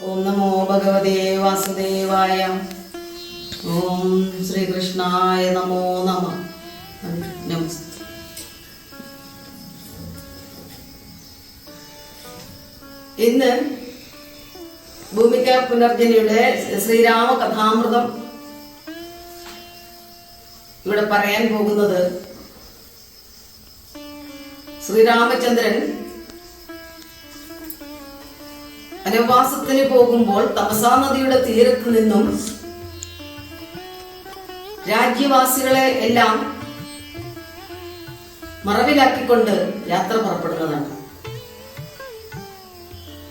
ഓം നമോ ഭഗവതേ വാസുദേവായ. ഓം ശ്രീകൃഷ്ണായ നമോ നമ. നമസ്തേ ഇന്ന് ഭൂമിക പുനർജനിയുടെ ശ്രീരാമ കഥാമൃതം ഇവിടെ പറയാൻ പോകുന്നത് ശ്രീരാമചന്ദ്രൻ വനവാസത്തിന് പോകുമ്പോൾ തപസാ നദിയുടെ തീരത്ത് നിന്നും രാജ്യവാസികളെ എല്ലാം മറവിലാക്കിക്കൊണ്ട് യാത്ര പുറപ്പെടുന്നതാണ്.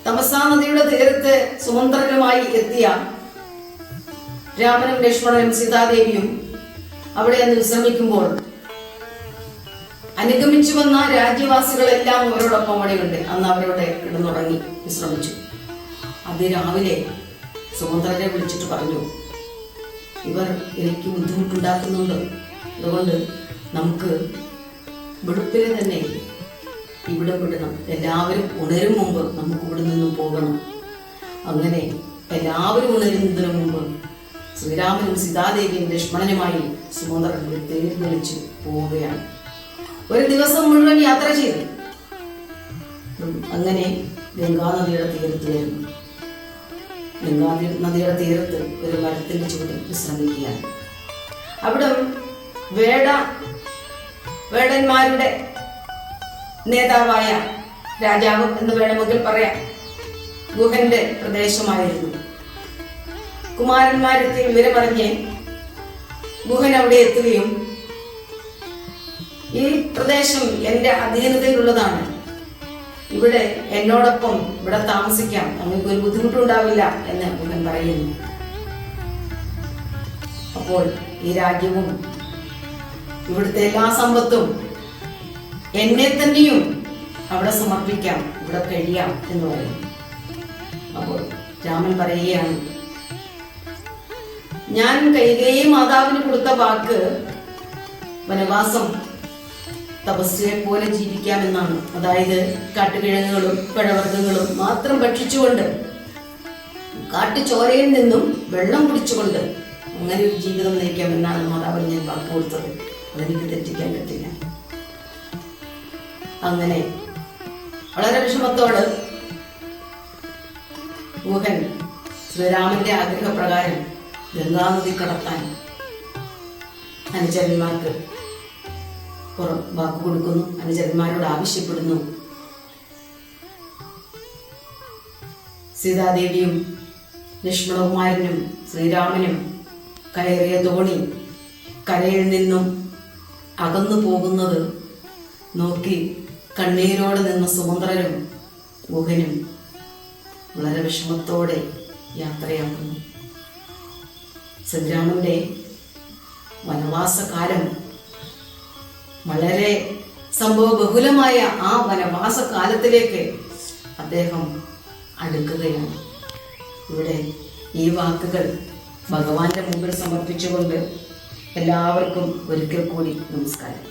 തപസാ നദിയുടെ തീരത്ത് സുമന്ത്രനുമായി എത്തിയ രാമനും ലക്ഷ്മണനും സീതാദേവിയും അവിടെ നിന്ന് വിശ്രമിക്കുമ്പോൾ അനുഗമിച്ചു വന്ന രാജ്യവാസികളെല്ലാം അവരോടൊപ്പം അവിടെയുണ്ട്. അന്ന് അവരോട് കിടന്നുറങ്ങി വിശ്രമിച്ചു. അത് രാവിലെ സുമന്ത്രനെ വിളിച്ചിട്ട് പറഞ്ഞു ഇവർ എനിക്ക് ബുദ്ധിമുട്ടുണ്ടാക്കുന്നുണ്ട്. അതുകൊണ്ട് നമുക്ക് വെളുപ്പിൽ തന്നെ ഇവിടെ വിടണം. എല്ലാവരും ഉണരും മുമ്പ് നമുക്ക് ഇവിടെ നിന്ന് പോകണം. അങ്ങനെ എല്ലാവരും ഉണരുന്നതിന് മുമ്പ് ശ്രീരാമനും സീതാദേവിയും ലക്ഷ്മണനുമായി സുമന്ത്രൻ തേര് വിളിച്ച് പോവുകയാണ്. ഒരു ദിവസം മുഴുവൻ യാത്ര ചെയ്തു. അങ്ങനെ ഗംഗാനദിയുടെ തീരത്ത് വരുന്നു ഗംഗാ നദിയുടെ തീരത്ത് ഒരു മരത്തിന്റെ ചുവട്ടിൽ വിശ്രമിക്കുകയാണ്. അവിടെ വേട വേടന്മാരുടെ നേതാവായ രാജാവ് എന്ന് വേണമെങ്കിൽ പറയാം. ഗുഹന്റെ പ്രദേശമായിരുന്നു. കുമാരന്മാരെത്തി വിവരമറിഞ്ഞ് ഗുഹൻ അവിടെ എത്തുകയും ഈ പ്രദേശം എന്റെ അധീനതയിലുള്ളതാണ്. ഇവിടെ എന്നോടൊപ്പം ഇവിടെ താമസിക്കാം. നമുക്ക് ഒരു ബുദ്ധിമുട്ടുണ്ടാവില്ല എന്ന് മുഖൻ പറയുന്നു. അപ്പോൾ ഈ രാജ്യവും ഇവിടുത്തെ എല്ലാ സമ്പത്തും എന്നെ തന്നെയും അവിടെ സമർപ്പിക്കാം ഇവിടെ കഴിയാം എന്ന് പറയുന്നു. അപ്പോൾ രാമൻ പറയുകയാണ് ഞാൻ കൈകേയി മാതാവിന് കൊടുത്ത വാക്ക് വനവാസം തപസ്യയെ പോലെ ജീവിക്കാമെന്നാണ്. അതായത് കാട്ടുകിഴങ്ങുകളും പഴവർഗങ്ങളും മാത്രം ഭക്ഷിച്ചുകൊണ്ട് കാട്ടുചോരയിൽ നിന്നും വെള്ളം കുടിച്ചുകൊണ്ട് അങ്ങനെ ഒരു ജീവിതം നയിക്കാമെന്നാണ് മാതാവ് ഞാൻ വാക്ക് കൊടുത്തത്. അതെനിക്ക് തെറ്റിക്കാൻ പറ്റില്ല. അങ്ങനെ വളരെ വിഷമത്തോട് ഗുഹൻ ശ്രീരാമന്റെ ആഗ്രഹപ്രകാരം ഗംഗാനദി കടത്താൻ അനുചരന്മാർക്ക് വാക്ക് കൊടുക്കുന്നു. അനുചരന്മാരോട് ആവശ്യപ്പെടുന്നു. സീതാദേവിയും ലക്ഷ്മണകുമാരനും ശ്രീരാമനും കയറിയ തോണി കരയിൽ നിന്നും അകന്നു പോകുന്നത് നോക്കി കണ്ണീരോടെ നിന്ന സുമന്ത്രനും ഗുഹനും വളരെ വിഷമത്തോടെ യാത്രയാക്കുന്നു. ശ്രീരാമന്റെ വനവാസകാലം വളരെ സംഭവ ബഹുലമായ ആ വനവാസ കാലത്തിലേക്ക് അദ്ദേഹം അടുക്കുകയാണ്. ഇവിടെ ഈ വാക്കുകൾ ഭഗവാന്റെ മുമ്പിൽ സമർപ്പിച്ചുകൊണ്ട് എല്ലാവർക്കും ഒരിക്കൽ കൂടി നമസ്കാരം.